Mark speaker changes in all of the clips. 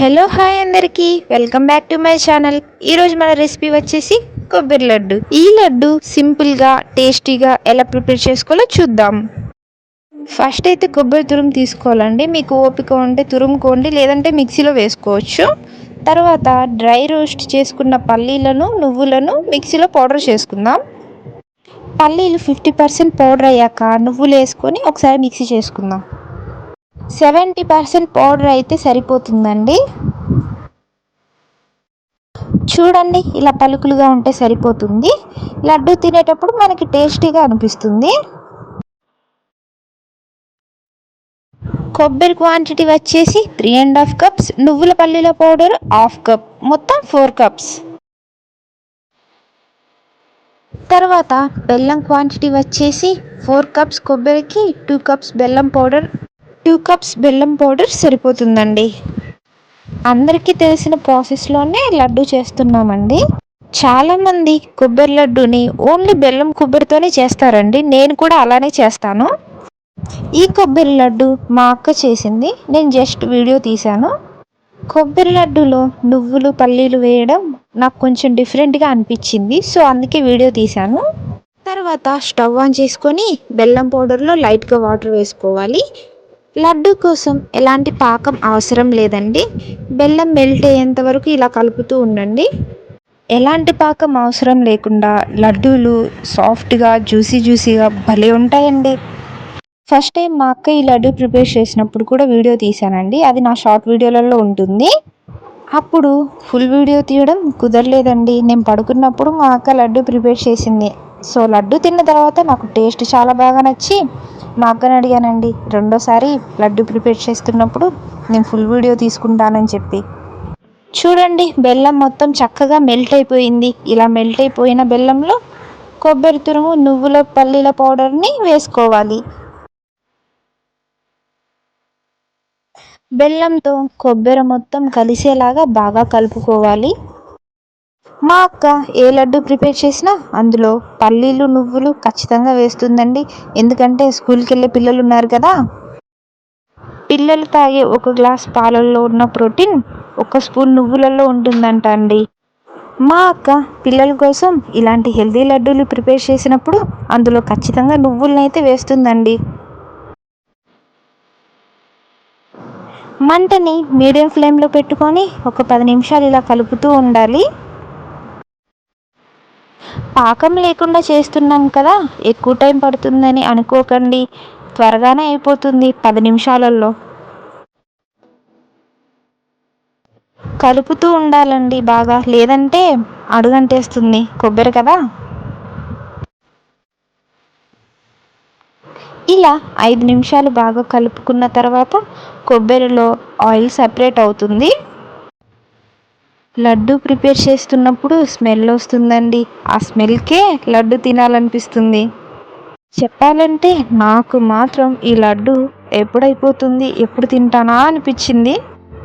Speaker 1: Hello hi అందరికీ welcome back to my channel. ఈరోజు మన రెసిపీ వచ్చేసి కొబ్బరి లడ్డు. ఈ లడ్డు సింపుల్గా టేస్టీగా ఎలా ప్రిపేర్ చేసుకోవాలో చూద్దాం. ఫస్ట్ అయితే కొబ్బరి తురుము తీసుకోవాలండి. మీకు ఓపిక ఉంటే తురుముకోండి లేదంటే మిక్సీలో వేసుకోవచ్చు. తర్వాత డ్రై రోస్ట్ చేసుకున్న పల్లీలను నువ్వులను మిక్సీలో పౌడర్ చేసుకుందాం. పల్లీలు ఫిఫ్టీ పర్సెంట్ పౌడర్ అయ్యాక నువ్వులు వేసుకొని ఒకసారి మిక్సీ చేసుకుందాం. సెవెంటీ పర్సెంట్ పౌడర్ అయితే సరిపోతుందండి. చూడండి ఇలా పలుకులుగా ఉంటే సరిపోతుంది. లడ్డు తినేటప్పుడు మనకి టేస్టీగా అనిపిస్తుంది. కొబ్బరి క్వాంటిటీ వచ్చేసి త్రీ అండ్ హాఫ్ కప్స్ నువ్వుల పల్లీల పౌడర్ హాఫ్ కప్ మొత్తం ఫోర్ కప్స్ తర్వాత బెల్లం క్వాంటిటీ వచ్చేసి ఫోర్ కప్స్ కొబ్బరికి టూ కప్స్ బెల్లం పౌడర్ టూ కప్స్ బెల్లం పౌడర్ సరిపోతుందండి. అందరికీ తెలిసిన ప్రాసెస్లోనే లడ్డు చేస్తున్నామండి. చాలామంది కొబ్బరి లడ్డుని ఓన్లీ బెల్లం కొబ్బరితోనే చేస్తారండి. నేను కూడా అలానే చేస్తాను. ఈ కొబ్బరి లడ్డు మా అక్క చేసింది. నేను జస్ట్ వీడియో తీశాను. కొబ్బరి లడ్డులో నువ్వులు పల్లీలు వేయడం నాకు కొంచెం డిఫరెంట్గా అనిపించింది. సో అందుకే వీడియో తీశాను. తర్వాత స్టవ్ ఆన్ చేసుకొని బెల్లం పౌడర్లో లైట్గా వాటర్ వేసుకోవాలి. లడ్డు కోసం ఎలాంటి పాకం అవసరం లేదండి. బెల్లం మెల్ట్ అయ్యేంత వరకు ఇలా కలుపుతూ ఉండండి. ఎలాంటి పాకం అవసరం లేకుండా లడ్డూలు సాఫ్ట్గా జ్యూసీ జ్యూసీగా భలే ఉంటాయండి. ఫస్ట్ టైం మా అక్క ఈ లడ్డు ప్రిపేర్ చేసినప్పుడు కూడా వీడియో తీశానండి. అది నా షార్ట్ వీడియోలలో ఉంటుంది. అప్పుడు ఫుల్ వీడియో తీయడం కుదరలేదండి. నేను పడుకున్నప్పుడు మా అక్క లడ్డు ప్రిపేర్ చేసింది. సో లడ్డు తిన్న తర్వాత నాకు టేస్ట్ చాలా బాగా నచ్చి మా అక్కని అడిగానండి రెండోసారి లడ్డు ప్రిపేర్ చేస్తున్నప్పుడు నేను ఫుల్ వీడియో తీసుకుంటానని చెప్పి. చూడండి బెల్లం మొత్తం చక్కగా మెల్ట్ అయిపోయింది. ఇలా మెల్ట్ అయిపోయిన బెల్లంలో కొబ్బరి తురుము నువ్వుల పల్లీల పౌడర్ని వేసుకోవాలి. బెల్లంతో కొబ్బరి మొత్తం కలిసేలాగా బాగా కలుపుకోవాలి. మా అక్క ఏ లడ్డు ప్రిపేర్ చేసినా అందులో పల్లీలు నువ్వులు ఖచ్చితంగా వేస్తుందండి. ఎందుకంటే స్కూల్కి వెళ్ళే పిల్లలు ఉన్నారు కదా. పిల్లలు తాగే ఒక గ్లాస్ పాలల్లో ఉన్న ప్రోటీన్ ఒక స్పూన్ నువ్వులలో ఉంటుందంట అండి. మా అక్క పిల్లల కోసం ఇలాంటి హెల్దీ లడ్డూలు ప్రిపేర్ చేసినప్పుడు అందులో ఖచ్చితంగా నువ్వులనైతే వేస్తుందండి. మంటని మీడియం ఫ్లేమ్లో పెట్టుకొని ఒక పది నిమిషాలు ఇలా కలుపుతూ ఉండాలి. పాకం లేకుండా చేస్తున్నాం కదా ఎక్కువ టైం పడుతుందని అనుకోకండి. త్వరగానే అయిపోతుంది పది నిమిషాలలో కలుపుతూ ఉండాలండి బాగా లేదంటే అడుగంటేస్తుంది కొబ్బరి కదా. ఇలా ఐదు నిమిషాలు బాగా కలుపుకున్న తర్వాత కొబ్బరిలో ఆయిల్ సపరేట్ అవుతుంది. లడ్డు ప్రిపేర్ చేస్తున్నప్పుడు స్మెల్ వస్తుందండి. ఆ స్మెల్కే లడ్డు తినాలనిపిస్తుంది. చెప్పాలంటే నాకు మాత్రం ఈ లడ్డు ఎప్పుడైపోతుంది ఎప్పుడు తింటానా అనిపించింది.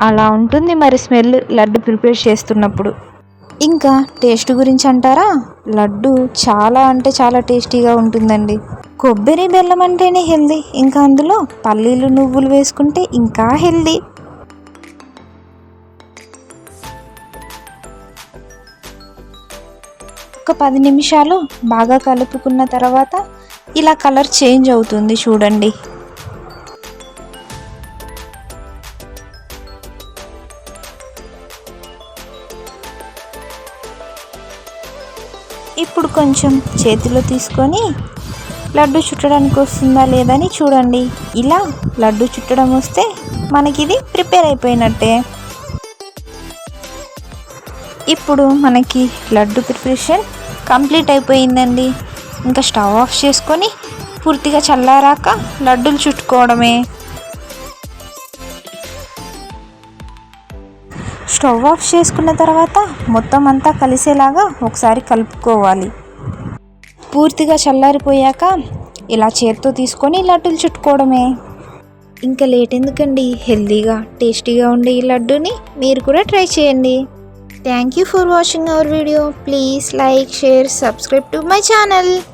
Speaker 1: అలా ఉంటుంది మరి స్మెల్ లడ్డు ప్రిపేర్ చేస్తున్నప్పుడు. ఇంకా టేస్ట్ గురించి అంటారా? లడ్డు చాలా అంటే చాలా టేస్టీగా ఉంటుందండి. కొబ్బరి బెల్లం అంటేనే హెల్దీ. ఇంకా అందులో పల్లీలు నువ్వులు వేసుకుంటే ఇంకా హెల్దీ. ఒక పది నిమిషాలు బాగా కలుపుకున్న తర్వాత ఇలా కలర్ చేంజ్ అవుతుంది చూడండి. ఇప్పుడు కొంచెం చేతిలో తీసుకొని లడ్డు చుట్టడానికి వస్తుందా లేదని చూడండి. ఇలా లడ్డు చుట్టడం వస్తే మనకిది ప్రిపేర్ అయిపోయినట్టే. ఇప్పుడు మనకి లడ్డు ప్రిపరేషన్ కంప్లీట్ అయిపోయిందండి. ఇంకా స్టవ్ ఆఫ్ చేసుకొని పూర్తిగా చల్లారాక లడ్డూలు చుట్టుకోవడమే. స్టవ్ ఆఫ్ చేసుకున్న తర్వాత మొత్తం అంతా కలిసేలాగా ఒకసారి కలుపుకోవాలి. పూర్తిగా చల్లారిపోయాక ఇలా చేత్తో తీసుకొని లడ్డూలు చుట్టుకోవడమే. ఇంకా లేట్ ఎందుకండి? హెల్తీగా టేస్టీగా ఉండే ఈ లడ్డూని మీరు కూడా ట్రై చేయండి. Thank you for watching our video. Please like, share, subscribe to my channel.